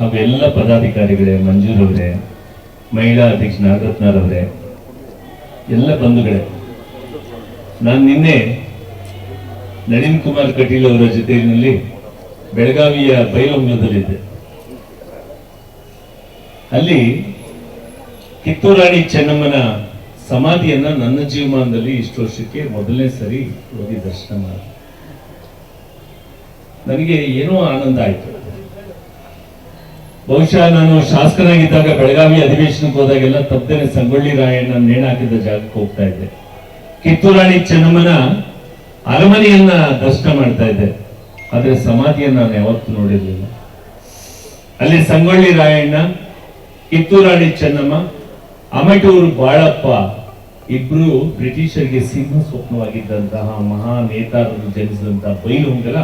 ಹಾಗೂ ಎಲ್ಲ ಪದಾಧಿಕಾರಿಗಳೇ ಮಂಜೂರವರೇ ಮಹಿಳಾ ಅಧ್ಯಕ್ಷ ನಾಗರತ್ನರವರೇ ಎಲ್ಲ ಬಂಧುಗಳೇ, ನಾನು ನಿನ್ನೆ ನಳಿನ್ ಕುಮಾರ್ ಕಟೀಲ್ ಅವರ ಜೊತೆಯಲ್ಲಿ ಬೆಳಗಾವಿಯ ಬೈಲೊಂಗದಲ್ಲಿದ್ದೆ ಅಲ್ಲಿ ಕಿತ್ತೂರಾಣಿ ಚೆನ್ನಮ್ಮನ ಸಮಾಧಿಯನ್ನ ನನ್ನ ಜೀವಮಾನದಲ್ಲಿ ಇಷ್ಟು ವರ್ಷಕ್ಕೆ ಮೊದಲನೇ ಸರಿ ಹೋಗಿ ದರ್ಶನ ಮಾಡಿ ನನಗೆ ಏನೋ ಆನಂದ ಆಯ್ತು. ಬಹುಶಃ ನಾನು ಶಾಸಕನಾಗಿದ್ದಾಗ ಬೆಳಗಾವಿ ಅಧಿವೇಶನಕ್ಕೆ ಹೋದಾಗೆಲ್ಲ ತಪ್ಪದೇನೆ ಸಂಗೊಳ್ಳಿ ರಾಯಣ್ಣ ನೇಣಾಕಿದ್ದ ಜಾಗಕ್ಕೆ ಹೋಗ್ತಾ ಇದ್ದೆ. ಕಿತ್ತೂರಾಣಿ ಚೆನ್ನಮ್ಮನ ಅರಮನೆಯನ್ನ ದರ್ಶನ ಮಾಡ್ತಾ ಇದ್ದೆ. ಆದರೆ ಸಮಾಧಿಯನ್ನು ನಾನು ಯಾವತ್ತೂ ನೋಡಿರಲಿಲ್ಲ. ಅಲ್ಲಿ ಸಂಗೊಳ್ಳಿ ರಾಯಣ್ಣ, ಕಿತ್ತೂರಾಣಿ ಚೆನ್ನಮ್ಮ, ಅಮಟೂರು ಬಾಳಪ್ಪ ಇಬ್ರು ಬ್ರಿಟಿಷರಿಗೆ ಸಿಂಹ ಸ್ವಪ್ನವಾಗಿದ್ದಂತಹ ಮಹಾ ನೇತಾರರು ಜನಿಸಿದಂತಹ ಬೈಲು ಹೊಂಗಲ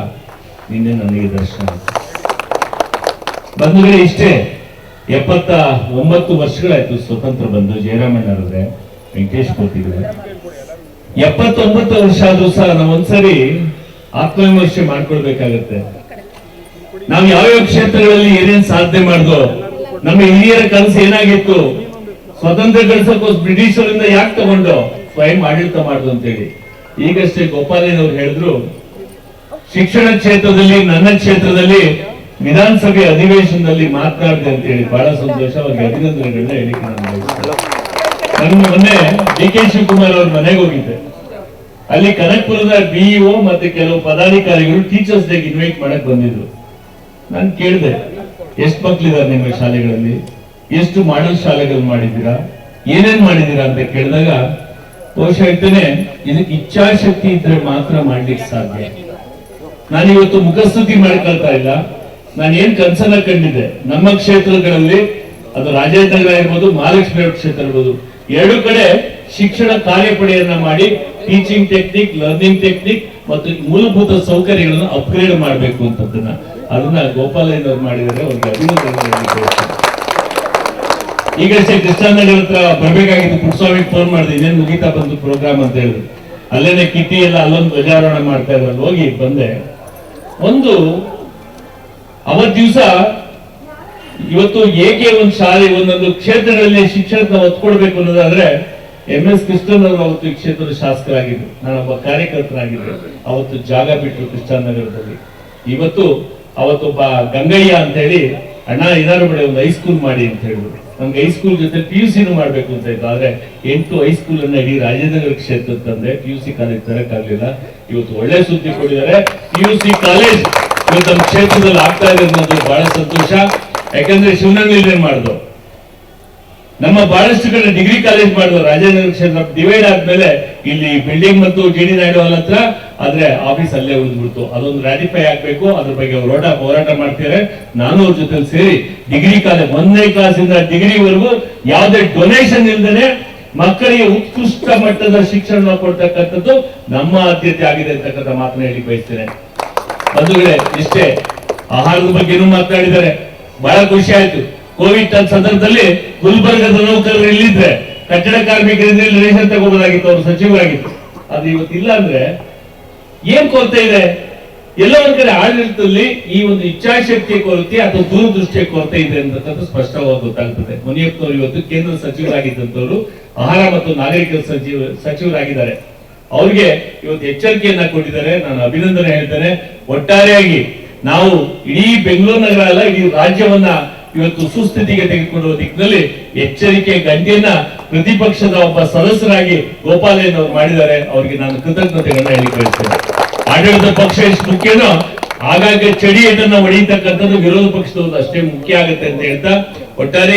ನಿನ್ನೆ ನನಗೆ ದರ್ಶನ ಆಯ್ತು. ಬಂಧುಗಳೇ, ಇಷ್ಟೇ ಎಪ್ಪತ್ತ ಒಂಬತ್ತು ವರ್ಷಗಳಾಯ್ತು ಸ್ವತಂತ್ರ ಬಂದು ಜಯರಾಮಣ್ಣವ್ರೆ ವೆಂಕಟೇಶ್ ಕೊಟ್ಟಿದ್ರೆ ಎಪ್ಪತ್ತೊಂಬತ್ತು ವರ್ಷ ಆದ್ರೂ ಸಹ ನಾವು ಒಂದ್ಸರಿ ಆತ್ಮವಿಮರ್ಶೆ ಮಾಡ್ಕೊಳ್ಬೇಕಾಗತ್ತೆ. ನಾವು ಯಾವ್ಯಾವ ಕ್ಷೇತ್ರಗಳಲ್ಲಿ ಏನೇನ್ ಸಾಧನೆ ಮಾಡ್ದೋ, ನಮ್ಮ ಹಿರಿಯರ ಕನಸು ಏನಾಗಿತ್ತು, ಸ್ವತಂತ್ರ ಗಳಿಸೋಕೋಸ್ ಬ್ರಿಟಿಷರಿಂದ ಯಾಕೆ ತಗೊಂಡು, ಸ್ವಯಂ ಆಡಳಿತ ಮಾಡುದು ಅಂತೇಳಿ. ಈಗಷ್ಟೇ ಗೋಪಾಲಯ್ಯನವ್ರು ಹೇಳಿದ್ರು, ಶಿಕ್ಷಣ ಕ್ಷೇತ್ರದಲ್ಲಿ, ನನ್ನ ಕ್ಷೇತ್ರದಲ್ಲಿ ವಿಧಾನಸಭೆ ಅಧಿವೇಶನದಲ್ಲಿ ಮಾತನಾಡಿದೆ ಅಂತ ಹೇಳಿ ಬಹಳ ಸಂತೋಷ ಅವರಿಗೆ ಅಭಿನಂದನೆಗಳನ್ನ ಹೇಳಿಕೆ ನಾನು ನನ್ನ ನಾನು ಮೊನ್ನೆ ಡಿ ಕೆ ಶಿವಕುಮಾರ್ ಅವ್ರ ಮನೆಗೆ ಹೋಗಿದ್ದೆ. ಅಲ್ಲಿ ಕನಕ್ಪುರದ ಬಿಇಒ ಮತ್ತೆ ಕೆಲವು ಪದಾಧಿಕಾರಿಗಳು ಟೀಚರ್ಸ್ ಡೇಗೆ ಇನ್ವೈಟ್ ಮಾಡಕ್ ಬಂದಿದ್ರು. ನಾನು ಕೇಳಿದೆ, ಎಷ್ಟು ಮಕ್ಳಿದಾರೆ ನಿಮ್ಮ ಶಾಲೆಗಳಲ್ಲಿ? ಎಷ್ಟು ಮಾಡಲ್ ಶಾಲೆಗಳು ಮಾಡಿದ್ದೀರಾ? ಏನೇನ್ ಮಾಡಿದ್ದೀರಾ? ಅಂತ ಕೇಳಿದಾಗ, ಬಹುಶಃ ಹೇಳ್ತೇನೆ ಇದಕ್ಕೆ ಇಚ್ಛಾಶಕ್ತಿ ಇದ್ರೆ ಮಾತ್ರ ಮಾಡ್ಲಿಕ್ಕೆ ಸಾಧ್ಯ. ನಾನಿವತ್ತು ಮುಖಸ್ತುತಿ ಮಾಡ್ಕೊಳ್ತಾ ಇಲ್ಲ. ನಾನು ಏನ್ ಕನ್ಸನ್ನ ಕಂಡಿದ್ದೆ, ನಮ್ಮ ಕ್ಷೇತ್ರಗಳಲ್ಲಿ, ಅದು ರಾಜೇಂದ್ರ ನಗರ ಇರ್ಬೋದು, ಮಹಾಲಕ್ಷ್ಮಿ ಕ್ಷೇತ್ರ ಇರ್ಬೋದು, ಎರಡು ಕಡೆ ಶಿಕ್ಷಣ ಕಾರ್ಯಪಡೆಯನ್ನ ಮಾಡಿ ಟೀಚಿಂಗ್ ಟೆಕ್ನಿಕ್ ಲರ್ನಿಂಗ್ ಟೆಕ್ನಿಕ್ ಮತ್ತು ಮೂಲಭೂತ ಸೌಕರ್ಯಗಳನ್ನು ಅಪ್ಗ್ರೇಡ್ ಮಾಡಬೇಕು ಅಂತದನ್ನ ಅದನ್ನ ಗೋಪಾಲಯ್ಯನವ್ರು ಮಾಡಿದರೆ ಒಂದು ಅಭಿನಂದನೆ ಈಗ ಈಗಷ್ಟೇ ಕೃಷ್ಣನಗರ ಹತ್ರ ಬರ್ಬೇಕಾಗಿತ್ತು, ಪುಟ್ಸ್ವಾಮಿ ಫೋನ್ ಮಾಡಿದೆ, ಇನ್ನೇನು ಮುಗಿತಾ ಬಂದು ಪ್ರೋಗ್ರಾಮ್ ಅಂತ ಹೇಳಿದ್ರು. ಅಲ್ಲೇನೆ ಕಿತಿ ಎಲ್ಲ ಅಲ್ಲೊಂದು ಧ್ವಜಾರೋಹಣ ಮಾಡ್ತಾ ಇದ್ರಲ್ಲಿ ಹೋಗಿ ಬಂದೆ. ಒಂದು ಅವತ್ ದಿವಸ ಇವತ್ತು ಏಕೆ ಒಂದು ಶಾಲೆ, ಒಂದೊಂದು ಕ್ಷೇತ್ರಗಳಲ್ಲಿ ಶಿಕ್ಷಣಕ್ಕೆ ಒತ್ತು ಅನ್ನೋದಾದ್ರೆ ಎಂ ಎಸ್ ಕೃಷ್ಣನ್ ಅವರು ಅವತ್ತು ಈ ಕ್ಷೇತ್ರದ ಶಾಸಕರಾಗಿದ್ರು. ನಾನೊಬ್ಬ ಕಾರ್ಯಕರ್ತನಾಗಿದ್ದೆ. ಅವತ್ತು ಜಾಗ ಬಿಟ್ಟರು ಕೃಷ್ಣನಗರದಲ್ಲಿ. ಇವತ್ತು ಅವತ್ತೊಬ್ಬ ಗಂಗಯ್ಯ ಅಂತ ಹೇಳಿ, ಅಣ್ಣ ಇದಾರು ಬಿಡಿ, ಒಂದು ಹೈಸ್ಕೂಲ್ ಮಾಡಿ ಅಂತ ಹೇಳಿದ್ರು ನಮ್ಗೆ ಹೈಸ್ಕೂಲ್ ಜೊತೆ ಪಿ ಯು ಸಿನೂ ಮಾಡ್ಬೇಕು ಅಂತ ಇತ್ತು ಆದ್ರೆ ಎಂಟು ಹೈಸ್ಕೂಲ್ ಅನ್ನ ಇಡೀ ರಾಜೇಂದ್ರ ಕ್ಷೇತ್ರ ತಂದೆ ಪಿ ಯು ಸಿ ಕಾಲೇಜ್ ತರಕ್ಕಾಗ್ಲಿಲ್ಲ ಇವತ್ತು ಒಳ್ಳೆ ಸುದ್ದಿ ಕೊಟ್ಟಿದ್ದಾರೆ. ಪಿ ಯು ಸಿ ಕಾಲೇಜ್ ಇವತ್ತು ನಮ್ಮ ಕ್ಷೇತ್ರದಲ್ಲಿ ಆಗ್ತಾ ಇದೆ ಅನ್ನೋದು ಬಹಳ ಸಂತೋಷ. ಯಾಕಂದ್ರೆ ಶಿವನಗರಲ್ಲಿ ಏನ್ ಮಾಡ್ದು? ನಮ್ಮ ಬಹಳಷ್ಟು ಕಡೆ ಡಿಗ್ರಿ ಕಾಲೇಜ್ ಮಾಡಿದ್ರು ರಾಜೇಂದ್ರ ಕ್ಷೇತ್ರ ಡಿವೈಡ್ ಆದ್ಮೇಲೆ ಇಲ್ಲಿ ಬಿಲ್ಡಿಂಗ್ ಮತ್ತು ಜಿ ಡಿ ನಾಯ್ಡು ಅಲ್ಲ ಹತ್ರ, ಆದ್ರೆ ಆಫೀಸ್ ಅಲ್ಲೇ ಉಳಿದ್ಬಿಡ್ತು. ಅದೊಂದು ರಾಟಿಫೈ ಆಗ್ಬೇಕು. ಅದ್ರ ಬಗ್ಗೆ ಹೋರಾಟ ಹೋರಾಟ ಮಾಡ್ತಾರೆ ನಾನು ಅವ್ರ ಜೊತೆ ಸೇರಿ ಡಿಗ್ರಿ ಕಾಲೇಜ್ ಒಂದನೇ ಕ್ಲಾಸಿಂದ ಡಿಗ್ರಿವರೆಗೂ ಯಾವುದೇ ಡೊನೇಷನ್ ಇಲ್ದೇನೆ ಮಕ್ಕಳಿಗೆ ಉತ್ಕೃಷ್ಟ ಮಟ್ಟದ ಶಿಕ್ಷಣ ಕೊಡ್ತಕ್ಕಂಥದ್ದು ನಮ್ಮ ಆದ್ಯತೆ ಆಗಿದೆ ಅಂತಕ್ಕಂಥ ಮಾತನ್ನ ಹೇಳಿ ಬಯಸ್ತೇನೆ. ಬಂಧುಗಳೇ, ಇಷ್ಟೇ. ಆಹಾರದ ಬಗ್ಗೆನೂ ಮಾತನಾಡಿದ್ದಾರೆ. ಬಹಳ ಖುಷಿ ಆಯ್ತು. ಕೋವಿಡ್ ಸಂದರ್ಭದಲ್ಲಿ ಗುಲ್ಬರ್ಗದ ನೌಕರರು ಇಲ್ಲಿದ್ರೆ ಕಟ್ಟಡ ಕಾರ್ಮಿಕರಿಂದ ರೇಷನ್ ತಗೋಬೋದಾಗಿತ್ತು ಅವರು ಸಚಿವರಾಗಿತ್ತು ಅದು ಇವತ್ತಿಲ್ಲ ಅಂದ್ರೆ ಏನ್ ಕೊರತೆ ಇದೆ? ಎಲ್ಲ ಒಂದ್ ಕಡೆ ಆಡಳಿತದಲ್ಲಿ ಈ ಒಂದು ಇಚ್ಛಾಶಕ್ತಿಯ ಕೊರತೆ ಅಥವಾ ದೂರದೃಷ್ಟಿಯ ಕೊರತೆ ಇದೆ ಅಂತಕ್ಕಂಥ ಸ್ಪಷ್ಟವಾಗಿ ಗೊತ್ತಾಗ್ತದೆ. ಮುನಿಯಪ್ಪನವರು ಇವತ್ತು ಕೇಂದ್ರ ಸಚಿವರಾಗಿದ್ದಂತವರು ಆಹಾರ ಮತ್ತು ನಾಗರಿಕ ಸಚಿವ ಸಚಿವರಾಗಿದ್ದಾರೆ. ಅವ್ರಿಗೆ ಇವತ್ತು ಎಚ್ಚರಿಕೆಯನ್ನ ಕೊಟ್ಟಿದ್ದಾರೆ. ನಾನು ಅಭಿನಂದನೆ ಹೇಳ್ತೇನೆ. ಒಟ್ಟಾರೆಯಾಗಿ ನಾವು ಇಡೀ ಬೆಂಗಳೂರು ನಗರ ಅಲ್ಲ, ಇಡೀ ರಾಜ್ಯವನ್ನ ಇವತ್ತು ಸುಸ್ಥಿತಿಗೆ ತೆಗೆದುಕೊಂಡು ದಿಕ್ಕಿನಲ್ಲಿ ಎಚ್ಚರಿಕೆ, ಗಂಟೆಯನ್ನ ಪ್ರತಿಪಕ್ಷದ ಒಬ್ಬ ಸದಸ್ಯರಾಗಿ ಗೋಪಾಲಯ್ಯನವರು ಮಾಡಿದ್ದಾರೆ. ಅವರಿಗೆ ನಾನು ಕೃತಜ್ಞತೆಗಳನ್ನ ಹೇಳಿ ಕಳಿಸ್ತೇನೆ ಆಡಳಿತ ಪಕ್ಷ ಎಷ್ಟು ಮುಖ್ಯನೋ, ಆಗಾಗ್ಗೆ ಚಡಿಯನ್ನ ಹೊಡೆಯತಕ್ಕಂಥದ್ದು ವಿರೋಧ ಪಕ್ಷದವ್ರದ್ದು ಅಷ್ಟೇ ಮುಖ್ಯ ಆಗುತ್ತೆ ಅಂತ ಹೇಳ್ತಾ ಒಟ್ಟಾರೆ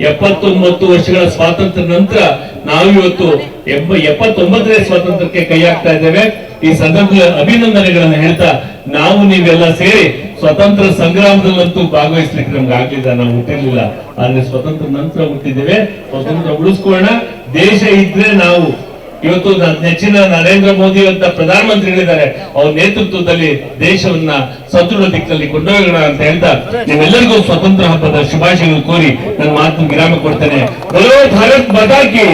ಎಪ್ಪತ್ತೊಂಬತ್ತು ವರ್ಷಗಳ ಸ್ವಾತಂತ್ರ್ಯ ನಂತರ ನಾವು ಇವತ್ತು ಎಂಬ ಎಪ್ಪತ್ತೊಂಬತ್ತನೇ ಸ್ವಾತಂತ್ರ್ಯಕ್ಕೆ ಕೈ ಹಾಕ್ತಾ ಇದ್ದೇವೆ. ಈ ಸಂದರ್ಭದಲ್ಲಿ ಅಭಿನಂದನೆಗಳನ್ನ ಹೇಳ್ತಾ ನಾವು ನೀವೆಲ್ಲ ಸೇರಿ ಸ್ವತಂತ್ರ ಸಂಗ್ರಾಮದಲ್ಲಂತೂ ಭಾಗವಹಿಸ್ಲಿಕ್ಕೆ ನಮ್ಗೆ ಆಗ್ಲಿಲ್ಲ ನಾವು ಹುಟ್ಟಿರ್ಲಿಲ್ಲ. ಆದ್ರೆ ಸ್ವತಂತ್ರ ನಂತರ ಹುಟ್ಟಿದ್ದೇವೆ. ಸ್ವತಂತ್ರ ಉಳಿಸ್ಕೊಳ್ಳೋಣ. ದೇಶ ಇದ್ರೆ ನಾವು ಇವತ್ತು ನೆಚ್ಚಿನ ನರೇಂದ್ರ ಮೋದಿ ಅಂತ ಪ್ರಧಾನಮಂತ್ರಿಗಳಿದ್ದಾರೆ ಅವ್ರ ನೇತೃತ್ವದಲ್ಲಿ ದೇಶವನ್ನ ಸದೃಢ ದಿಕ್ಕಲ್ಲಿ ಕೊಂಡೊಯ್ಯೋಣ ಅಂತ ಹೇಳ್ತಾ ನೀವೆಲ್ಲರಿಗೂ ಸ್ವತಂತ್ರ ಹಬ್ಬದ ಶುಭಾಶಯಗಳು ಕೋರಿ ನನ್ನ ಮಾತು ವಿರಾಮ ಕೊಡ್ತೇನೆ. ಭಾರತ್ ಬದಾಕಿ